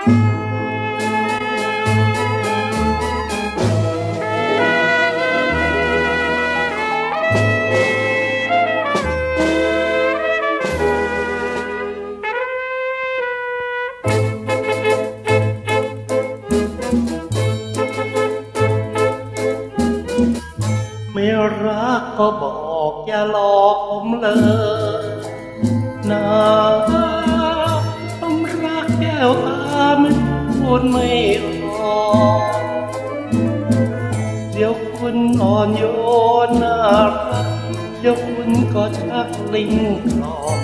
ไม่รักก็บอกอย่าหลอกผมเลยนะูดไม่ออเดี๋ยวคุณอ่อนโยนน่ารักเดี๋ยวคุณก็ชักลิงกลอก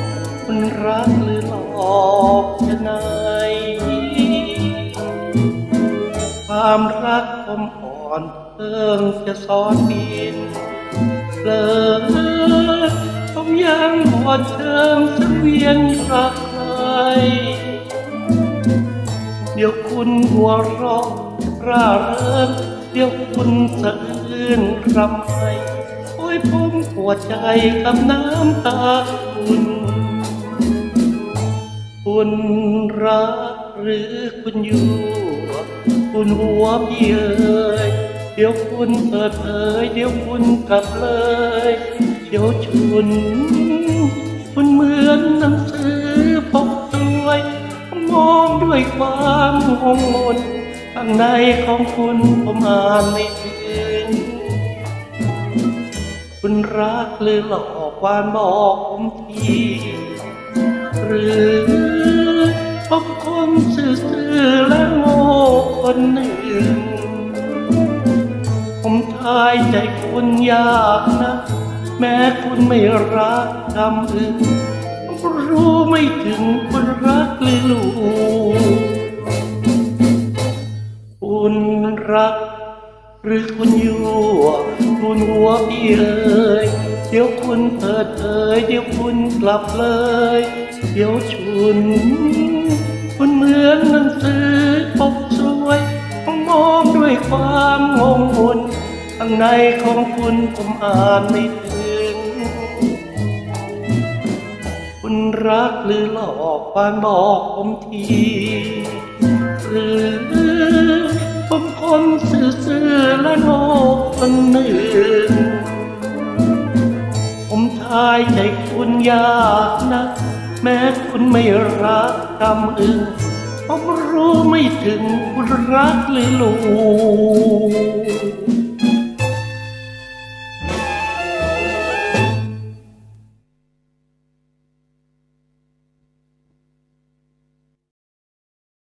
คุณรักหรือหลอกจะไหนความรักผมอ่อนเพิ่งจะสอนบินเลยผมยังอ่อนเชิงสังเวียนรักใคร เดี๋ยวคุณหัวเราะร่าเริงเดี๋ยวคุณสะอื้นรำไห้โอ้ยผมปวดใจกับน้ำตาคุณคุณรักหรือคุณอยู่คุณหัวพี่เอ๋ยเดี๋ยวคุณเปิดเผยเดี๋ยวคุณกลับเลย เดี๋ยวชุนคุณเหมือนหนังสื ด้วยความงงงนข้างในของคุณผมอ่านไม่ถึงคุณรักหรือหลอกความบอกผมทีหรือผมคนซื่อและโง่คนหนึ่ง ผมทายใจคุณยากนะ แม้คุณไม่รักคำอื่น รู้ไม่ถึงคุณรักหรือลูก คุณรัก หรือคุณยั่วคุณหัวพี่เอ๋ยเดี๋ยวคุณเปิดเผยเดี๋ยวคุณกลับเลย เดี๋ยวชุน คุณเหมือนหนังสือปกสวยมองด้วยความงงงนข้างในของคุณผมอ่านไม่ถึง คุณรักหรือหลอกความบอกผมที หรือผมคนซื่อๆและโง่คนหนึ่ง ผมทายใจคุณยากนะแม้คุณไม่รักคำอื่นผมรู้ไม่ถึงคุณรักหรือลูก